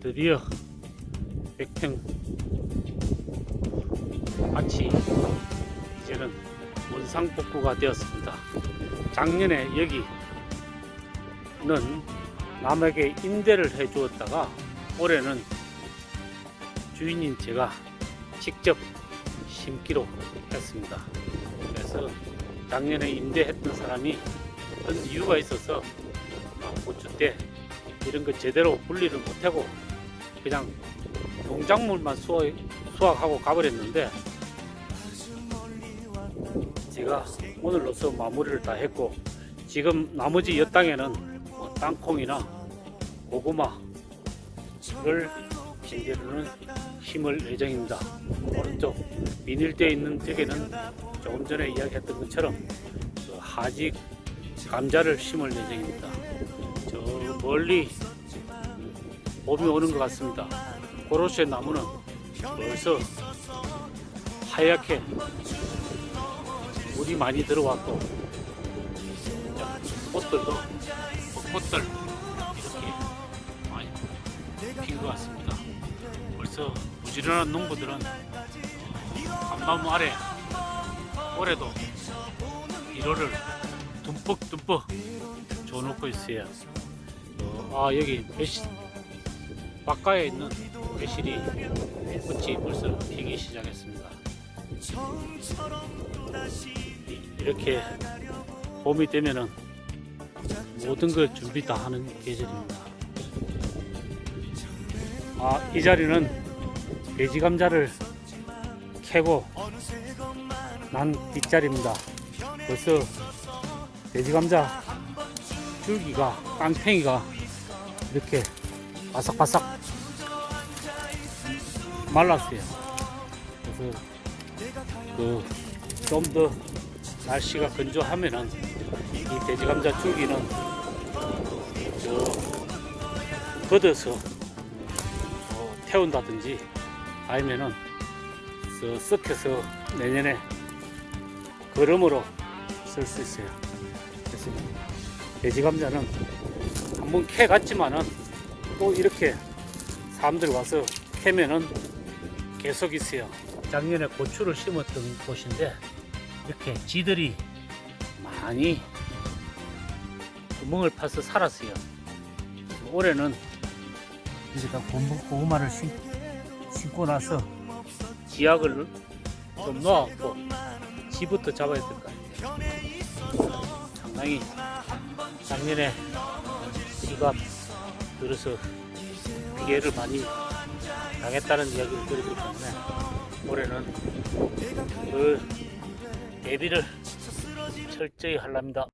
드디어 백평 밭이 이제는 원상복구가 되었습니다. 작년에 여기는 남에게 임대를 해 주었다가 올해는 주인인 제가 직접 심기로 했습니다. 그래서 작년에 임대했던 사람이 어떤 이유가 있어서 고추 때 이런 거 제대로 분리를 못하고 그냥 농작물만 수확, 수확하고 가버렸는데 제가 오늘로서 마무리를 다 했고 지금 나머지 여 땅에는 뭐 땅콩이나 고구마를 징계로는 심을 예정입니다. 오른쪽 비닐대에 있는 저기는 조금 전에 이야기했던 것처럼 그 하직 감자를 심을 예정입니다. 저 멀리 봄이 오는 것 같습니다. 고로쇠 나무는 벌써 하얗게 물이 많이 들어왔고 자, 꽃들도 꽃들 이렇게 많이 핀 것 같습니다. 벌써 부지런한 농부들은 어, 감나무 아래 올해도 1호를 듬뿍듬뿍 줘놓고 있어요. 어, 아 여기 배실 바깥에 있는 배실이 꽃이 벌써 피기 시작했습니다. 이- 이렇게 봄이 되면은 모든 걸 준비 다 하는 계절입니다. 아, 이 자리는 돼지 감자를 캐고 난 뒷자리입니다. 벌써 돼지 감자 줄기가 깡팽이가 이렇게 바삭바삭 말랐어요. 그래서 그 좀 더 날씨가 건조하면은 이 돼지 감자 줄기는 저 걷어서 어, 태운다든지 아니면은 저 썩혀서 내년에 거름으로 쓸 수 있어요. 그래서 돼지 감자는 한번 캐 갔지만은 또 이렇게 사람들 와서 캐면은 계속 있어요. 작년에 고추를 심었던 곳인데 이렇게 쥐들이 많이 구멍을 파서 살았어요. 올해는 여기다 고무- 고구마를 심, 심고 나서 지약을 좀 넣어갖고 쥐부터 잡아야 될 것 같아요. 상당히 작년에 쥐가 들어서 피해를 많이 당했다는 이야기를 들었기 때문에 올해는 그 대비를 철저히 하랍니다.